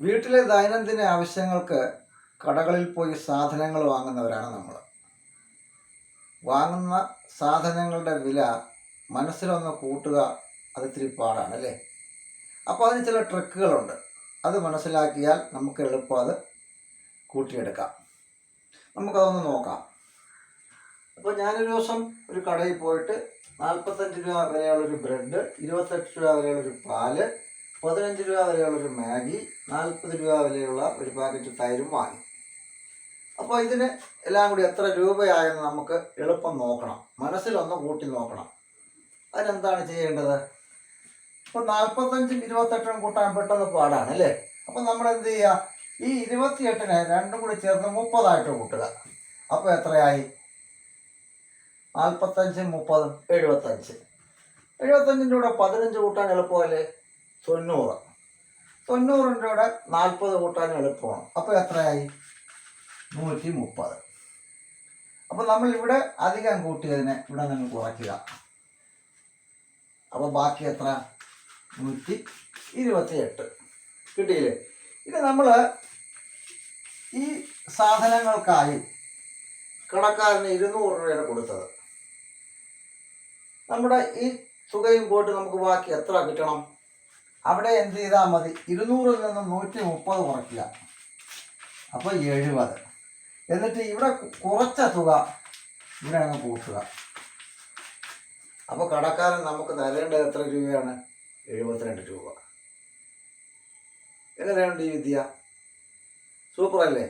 വീട്ടിലെ ദൈനംദിന ആവശ്യങ്ങൾക്ക് കടകളിൽ പോയി സാധനങ്ങൾ വാങ്ങുന്നവരാണ് നമ്മൾ. വാങ്ങുന്ന സാധനങ്ങളുടെ വില മനസ്സിലൊന്ന് കൂട്ടുക അത് ഇത്തിരി പാടാണ് അല്ലേ? അപ്പോൾ അതിന് ചില ട്രിക്കുകളുണ്ട്. അത് മനസ്സിലാക്കിയാൽ നമുക്ക് എളുപ്പം അത് കൂട്ടിയെടുക്കാം. നമുക്കതൊന്ന് നോക്കാം. അപ്പോൾ ഞാനൊരു ദിവസം ഒരു കടയിൽ പോയിട്ട് നാൽപ്പത്തഞ്ച് രൂപ വിലയുള്ളൊരു ബ്രെഡ് ഇരുപത്തെട്ട് രൂപ വിലയുള്ളൊരു പാൽ പതിനഞ്ച് രൂപ വിലയുള്ളൊരു മാഗി നാൽപ്പത് രൂപ വിലയുള്ള ഒരു പാക്കറ്റ് തൈരും വാങ്ങി. അപ്പോൾ ഇതിന് എല്ലാം കൂടി എത്ര രൂപയായെന്ന് നമുക്ക് എളുപ്പം നോക്കണം. മനസ്സിലൊന്ന് കൂട്ടി നോക്കണം. അതിനെന്താണ് ചെയ്യേണ്ടത്? ഇപ്പോൾ നാൽപ്പത്തഞ്ചും ഇരുപത്തെട്ടും കൂട്ടാൻ പെട്ടെന്ന് പാടാണ് അല്ലേ? അപ്പം നമ്മൾ എന്ത് ചെയ്യുക ഈ ഇരുപത്തിയെട്ടിന് രണ്ടും കൂടി ചേർന്ന് മുപ്പതായിട്ട് കൂട്ടുക. അപ്പോൾ എത്രയായി? നാൽപ്പത്തഞ്ചും മുപ്പതും എഴുപത്തഞ്ച്. എഴുപത്തഞ്ചിന്റെ കൂടെ പതിനഞ്ച് കൂട്ടാൻ എളുപ്പമല്ലേ? തൊണ്ണൂറ്. തൊണ്ണൂറിന്റെ കൂടെ നാൽപ്പത് കൂട്ടാൻ എളുപ്പമാണ്. അപ്പോൾ എത്രയായി? നൂറ്റി മുപ്പത് അപ്പോൾ നമ്മൾ ഇവിടെ അധികം കൂട്ടിയതിനെ ഇവിടെ നിന്ന് കുറയ്ക്കുക. അപ്പോൾ ബാക്കി എത്ര? നൂറ്റി ഇരുപത്തി എട്ട് കിട്ടിയില്ലേ? ഇത് നമ്മൾ ഈ സാധനങ്ങൾക്കായി കടക്കാരന് ഇരുന്നൂറ് രൂപയാണ് കൊടുത്തത്. നമ്മുടെ ഈ തുകയും പോയിട്ട് നമുക്ക് ബാക്കി എത്ര കിട്ടണം? അവിടെ എന്ത് ചെയ്താൽ മതി. ഇരുന്നൂറിൽ നിന്ന് നൂറ്റി മുപ്പത് കുറയ്ക്കുക. അപ്പോൾ എഴുപത്. എന്നിട്ട് ഇവിടെ കുറച്ച തുക ഇവിടെ അങ്ങ് കൂട്ടുക. അപ്പോൾ കടക്കാരൻ നമുക്ക് തരേണ്ടത് എത്ര രൂപയാണ്? എഴുപത്തിരണ്ട് രൂപ. എങ്ങനെയുണ്ട് ഈ വിദ്യ? സൂപ്പർ അല്ലേ